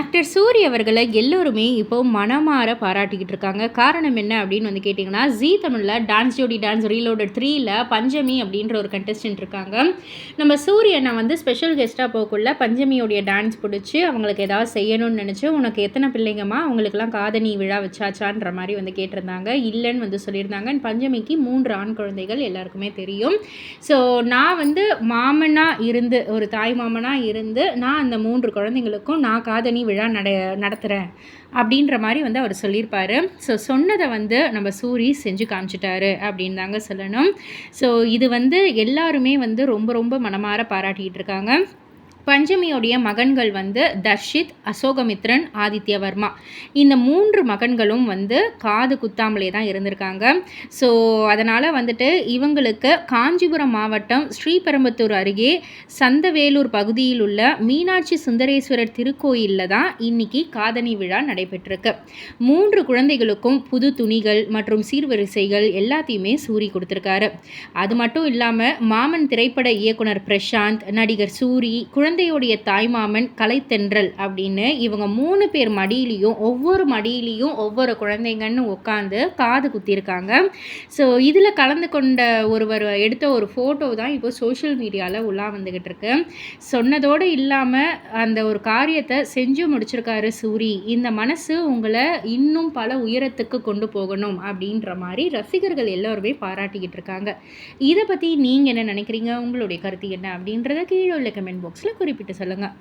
Actor Suri அவர்களை எல்லோருமே இப்போ மனமாற பாராட்டிக்கிட்டு இருக்காங்க. காரணம் என்ன அப்படின்னு வந்து கேட்டிங்கன்னா ஜி தமிழில் டான்ஸ் ஜோடி டான்ஸ் ரீலோடட் த்ரீயில் பஞ்சமி அப்படின்ற ஒரு கண்டஸ்டன்ட் இருக்காங்க. நம்ம சூரியனை வந்து ஸ்பெஷல் கெஸ்ட்டாக போகக்குள்ள பஞ்சமியோடைய டான்ஸ் பிடிச்சி அவங்களுக்கு ஏதாவது செய்யணும்னு நினச்சி உனக்கு எத்தனை பிள்ளைங்கம்மா? அவங்களுக்குலாம் காதணி விழா வச்சாச்சான்ற மாதிரி வந்து கேட்டிருந்தாங்க. இல்லைன்னு வந்து சொல்லியிருந்தாங்க. பஞ்சமிக்கு மூன்று ஆண் குழந்தைகள் எல்லாருக்குமே தெரியும். ஸோ நான் வந்து மாமனாக இருந்து ஒரு தாய் மாமனாக இருந்து நான் அந்த மூன்று குழந்தைங்களுக்கும் நான் காதணி விழா நட நடத்துகிறேன் அப்படின்ற மாதிரி வந்து அவர் சொல்லியிருப்பார். ஸோ சொன்னதை வந்து நம்ம சூரி செஞ்சு காமிச்சிட்டாரு அப்படின்னு தாங்க சொல்லணும். ஸோ இது வந்து எல்லாருமே வந்து ரொம்ப ரொம்ப மனமாற பாராட்டிகிட்டு இருக்காங்க. பஞ்சமியுடைய மகன்கள் வந்து தர்ஷித் அசோகமித்ரன் ஆதித்யவர்மா. இந்த மூன்று மகன்களும் வந்து காது குத்தாமலே தான் இருந்திருக்காங்க. ஸோ அதனால் வந்துட்டு இவங்களுக்கு காஞ்சிபுரம் மாவட்டம் ஸ்ரீபெரும்பத்தூர் அருகே சந்தவேலூர் பகுதியில் உள்ள மீனாட்சி சுந்தரேஸ்வரர் திருக்கோயிலில் தான் இன்னைக்கு காதணி விழா நடைபெற்றிருக்கு. மூன்று குழந்தைகளுக்கும் புது துணிகள் மற்றும் சீர்வரிசைகள் எல்லாத்தையுமே சூரி கொடுத்துருக்காரு. அது மட்டும் இல்லாமல் மாமன் திரைப்பட இயக்குனர் பிரசாந்த் நடிகர் சூரி குழந்தை குழந்தையுடைய தாய்மாமன் கலைத்தென்றல் அப்படின்னு இவங்க மூணு பேர் மடியிலையும் ஒவ்வொரு மடியிலையும் ஒவ்வொரு குழந்தைங்கன்னு உட்காந்து காது குத்திருக்காங்க ஸோ இதில் கலந்து கொண்ட ஒருவர் எடுத்த ஒரு ஃபோட்டோ தான் இப்போ சோஷியல் மீடியாவில் உள்ளா வந்துக்கிட்டு இருக்கு சொன்னதோடு இல்லாமல் அந்த ஒரு காரியத்தை செஞ்சு முடிச்சிருக்காரு சூரி. இந்த மனசு உங்களை இன்னும் பல உயரத்துக்கு கொண்டு போகணும் அப்படின்ற மாதிரி ரசிகர்கள் எல்லோருமே பாராட்டிக்கிட்டு இருக்காங்க இதை பற்றி நீங்கள் என்ன நினைக்கிறீங்க? உங்களுடைய கருத்து என்ன அப்படின்றத கீழே உள்ள கமெண்ட் பாக்ஸில் குறிப்பிட்டு சொல்லுங்கள்